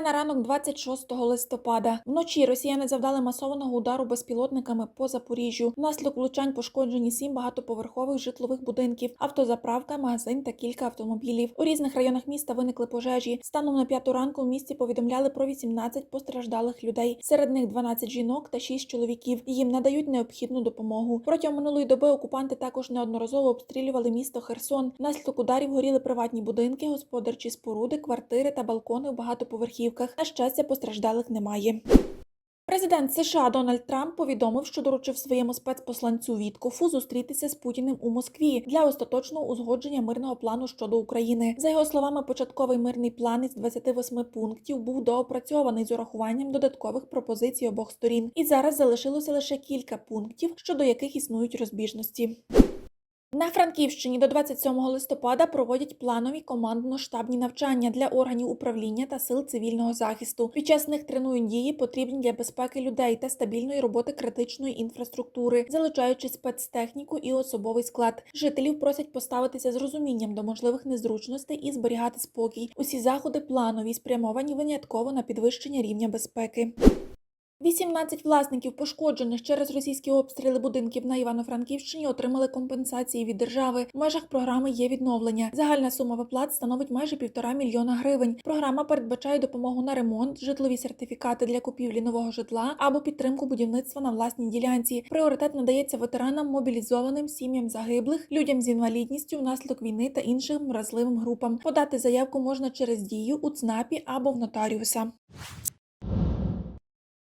Саме на ранок 26 листопада вночі росіяни завдали масованого удару безпілотниками по Запоріжжю. Внаслідок влучань пошкоджені сім багатоповерхових житлових будинків, автозаправка, магазин та кілька автомобілів. У різних районах міста виникли пожежі. Станом на п'яту ранку в місті повідомляли про 18 постраждалих людей. Серед них 12 жінок та 6 чоловіків. Їм надають необхідну допомогу. Протягом минулої доби окупанти також неодноразово обстрілювали місто Херсон. Внаслідок ударів горіли приватні будинки, господарчі споруди, квартири та балкони в багатоповерхівках. На щастя, постраждалих немає. Президент США Дональд Трамп повідомив, що доручив своєму спецпосланцю Віткофу зустрітися з Путіним у Москві для остаточного узгодження мирного плану щодо України. За його словами, початковий мирний план із 28 пунктів був доопрацьований з урахуванням додаткових пропозицій обох сторін, і зараз залишилося лише кілька пунктів, щодо яких існують розбіжності. На Франківщині до 27 листопада проводять планові командно-штабні навчання для органів управління та сил цивільного захисту. Під час них тренують дії, потрібні для безпеки людей та стабільної роботи критичної інфраструктури, залучаючи спецтехніку і особовий склад. Жителів просять поставитися з розумінням до можливих незручностей і зберігати спокій. Усі заходи планові, спрямовані винятково на підвищення рівня безпеки. 18 власників пошкоджених через російські обстріли будинків на Івано-Франківщині отримали компенсації від держави. В межах програми є відновлення. Загальна сума виплат становить майже півтора мільйона гривень. Програма передбачає допомогу на ремонт, житлові сертифікати для купівлі нового житла або підтримку будівництва на власній ділянці. Пріоритет надається ветеранам, мобілізованим, сім'ям загиблих, людям з інвалідністю внаслідок війни та іншим вразливим групам. Подати заявку можна через дію у ЦНАПі або в нотаріуса.